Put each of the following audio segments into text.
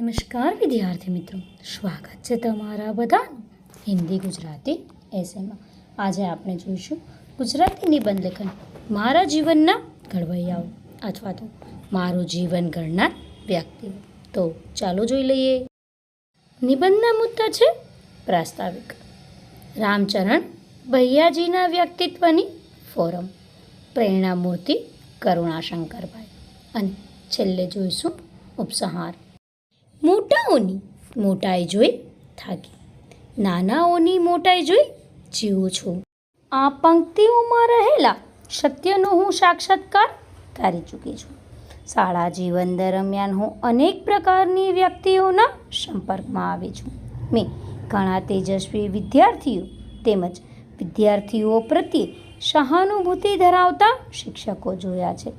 નમસ્કાર વિદ્યાર્થી મિત્રો. સ્વાગત છે તમારા બધાનું હિન્દી ગુજરાતી એસેમાં આજે આપણે જોઈશું ગુજરાતી નિબંધ લેખન મારા જીવનના ઘડવૈયાઓ અથવા તો મારું જીવન ઘડનાર વ્યક્તિઓ. તો ચાલો જોઈ લઈએ. નિબંધના મુદ્દા છે પ્રાસ્તાવિક. રામચરણ ભૈયાજીના વ્યક્તિત્વની ફોરમ. પ્રેરણામૂર્તિ કરુણાશંકરભાઈ. અને છેલ્લે જોઈશું ઉપસંહાર. મોટાઓની મોટાઈ જોઈ થાકી. નાનાઓની મોટાઈ જોઈ જીવું છું. આ પંક્તિઓમાં રહેલા સત્યનો હું સાક્ષાત્કાર કરી ચૂકી છું. શાળા જીવન દરમિયાન હું અનેક પ્રકારની વ્યક્તિઓના સંપર્કમાં આવી છું. મેં ઘણા તેજસ્વી વિદ્યાર્થીઓ તેમજ વિદ્યાર્થીઓ પ્રત્યે સહાનુભૂતિ ધરાવતા શિક્ષકો જોયા છે.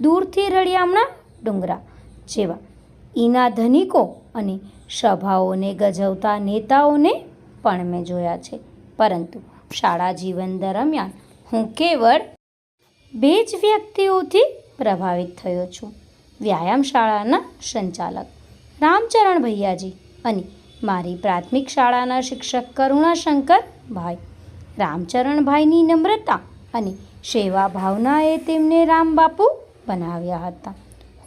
દૂરથી રળિયામણા ડુંગરા જેવા ઈના ધનિકો અને સભાઓને ગજવતા નેતાઓને પણ મેં જોયા છે. પરંતુ શાળા જીવન દરમિયાન હું કેવળ બે જ વ્યક્તિઓથી પ્રભાવિત થયો છું. વ્યાયામ શાળાના સંચાલક રામચરણ ભૈયાજી અને મારી પ્રાથમિક શાળાના શિક્ષક કરુણાશંકર ભાઈ. રામચરણભાઈની નમ્રતા અને સેવા ભાવનાએ તેમને રામબાપુ બનાવ્યા હતા.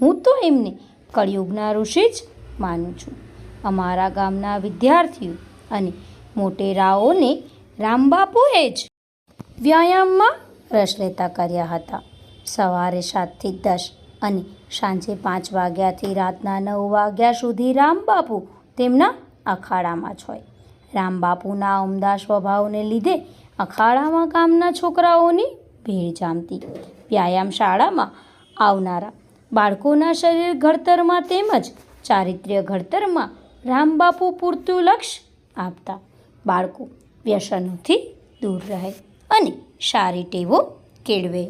હું તો એમને કળિયુગના ઋષિ જ માનું છું. અમારા ગામના વિદ્યાર્થીઓ અને મોટેરાઓને રામબાપુએ જ વ્યાયામમાં રસ લેતા કર્યા હતા. સવારે સાતથી દસ અને સાંજે પાંચ વાગ્યાથી રાતના નવ વાગ્યા સુધી રામબાપુ તેમના અખાડામાં જ હોય. રામબાપુના ઉમદા સ્વભાવને લીધે અખાડામાં ગામના છોકરાઓની ભીડ જામતી. વ્યાયામ શાળામાં આવનારા બાળકોના શરીર ઘડતરમાં તેમજ ચારિત્ર્ય ઘડતરમાં રામબાપુ પૂરતું લક્ષ આપતા બાળકો વ્યસનોથી દૂર રહે અને સારી ટેવો કેળવે.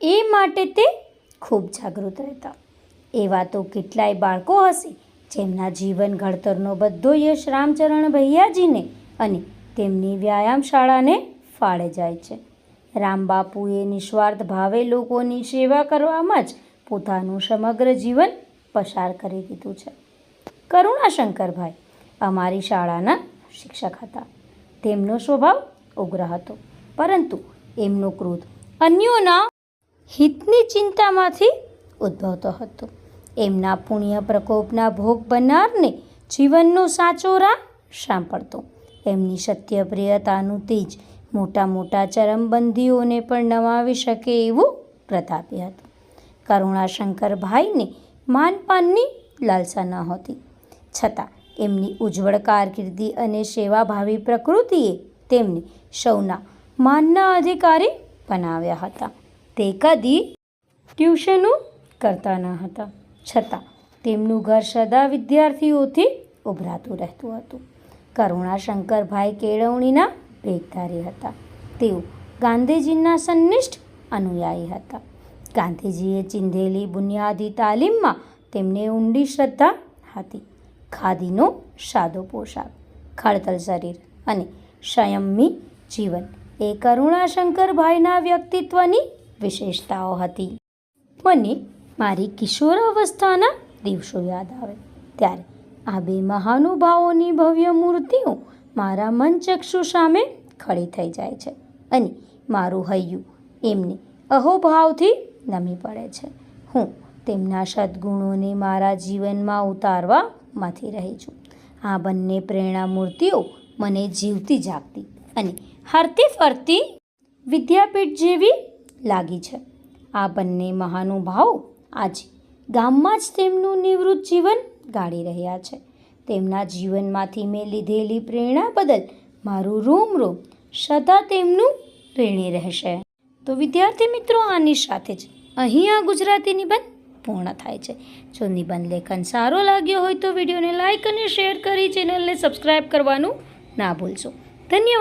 એ માટે તે ખૂબ જાગૃત રહેતા. એવા તો કેટલાય બાળકો હશે જેમના જીવન ઘડતરનો બધો યશ રામચરણ ભૈયાજીને અને તેમની વ્યાયામ શાળાને ફાળે જાય છે. રામબાપુએ નિસ્વાર્થ ભાવે લોકોની સેવા કરવામાં જ પોતાનું સમગ્ર જીવન પસાર કરી દીધું છે. કરુણાશંકરભાઈ અમારી શાળાના શિક્ષક હતા. તેમનો સ્વભાવ ઉગ્ર હતો, પરંતુ એમનો ક્રોધ અન્યોના હિતની ચિંતામાંથી ઉદ્ભવતો હતો. એમના પુણ્ય પ્રકોપના ભોગ બનનારને જીવનનો સાચો રાહ સાંપડતો એમની સત્યપ્રિયતાનું તેજ મોટા મોટા ચરમબંધીઓને પણ નમાવી શકે એવું પ્રતાપી હતું. કરુણાશંકરભાઈને માનપાનની લાલસા ન હતી. છતાં એમની ઉજ્જવળ કારકિર્દી અને સેવાભાવી પ્રકૃતિએ તેમને સૌના માનના અધિકારી બનાવ્યા હતા. તે કદી ટ્યુશનો કરતા ન હતા. છતાં તેમનું ઘર સદા વિદ્યાર્થીઓથી ઉભરાતું રહેતું હતું. કરુણાશંકરભાઈ કેળવણીના ભેગધારી હતા. તેઓ ગાંધીજીના સંનિષ્ઠ અનુયાયી હતા. ગાંધીજીએ ચીંધેલી બુનિયાદી તાલીમમાં તેમને ઊંડી શ્રદ્ધા હતી ખાદીનો સાદો પોશાક ખડતલ શરીર અને સંયમી જીવન એ કરુણાશંકરભાઈના વ્યક્તિત્વની વિશેષતાઓ હતી. મને મારી કિશોરાવસ્થાના દિવસો યાદ આવે. ત્યારે આ બે મહાનુભાવોની ભવ્ય મૂર્તિઓ મારા મનચક્ષુ સામે ખડી થઈ જાય છે અને મારું હૈયું એમને અહોભાવથી નમી પડે છે. હું તેમના સદ્ગુણોને મારા જીવનમાં ઉતારવામાંથી રહી છું. આ બંને પ્રેરણા મૂર્તિઓ મને જીવતી જાગતી અને હરતી ફરતી વિદ્યાપીઠ જેવી લાગી છે. આ બંને મહાનુભાવો આજે ગામમાં જ તેમનું નિવૃત્ત જીવન ગાળી રહ્યા છે. તેમના જીવનમાંથી મેં લીધેલી પ્રેરણા બદલ મારું રોમ રોમ સદા તેમનું ઋણી રહેશે. તો વિદ્યાર્થી મિત્રો આની સાથે જ અહીં આ ગુજરાતી નિબંધ પૂર્ણ થાય છે. જો નિબંધ લેખન સારો લાગ્યો હોય તો વિડીયોને લાઇક અને શેર કરી ચેનલને સબસ્ક્રાઈબ કરવાનું ના ભૂલશો. ધન્યવાદ.